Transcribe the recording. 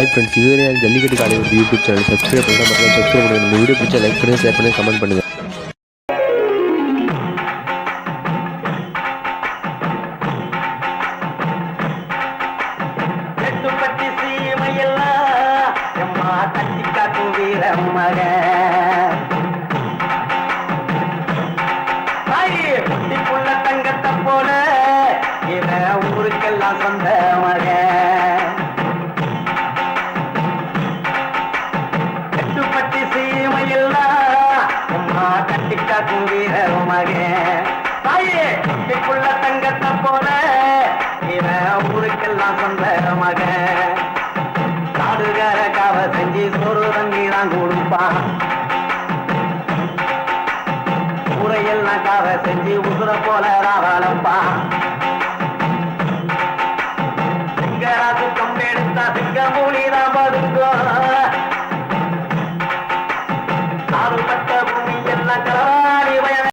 Hi friends இதுவரை எனக்கு ஜல்லிக்கட்டு காலை ஒரு யூடியூப் சேனல் சப்ஸ்கிரைப் பண்ணால் மட்டும் சப்ஸ்கிரைப் பண்ணுங்கள் இந்த வீடியோ பிடிச்சா லைக் பண்ணுங்கள் ஷேர் பண்ணுங்கள் கமெண்ட் பண்ணுங்கள் தங்கத்தை போல இவன் ஊருக்கெல்லாம் சொந்த மகன். குவீர மகே தாயே இதுக்குள்ள தங்கத்தை போல இவன் ஊருக்கெல்லாம் சொந்த மகே காடுகார காவ செஞ்சு சோறு தண்ணி தான் கொடுப்பான் ஊரையெல்லாம் காவ செஞ்சு உசுர போல ராவளப்பான் சிங்கராசு கம்பெடுத்தா சிங்க தான் பதுங்கோ நாலு பூமி எல்லாம் கலவா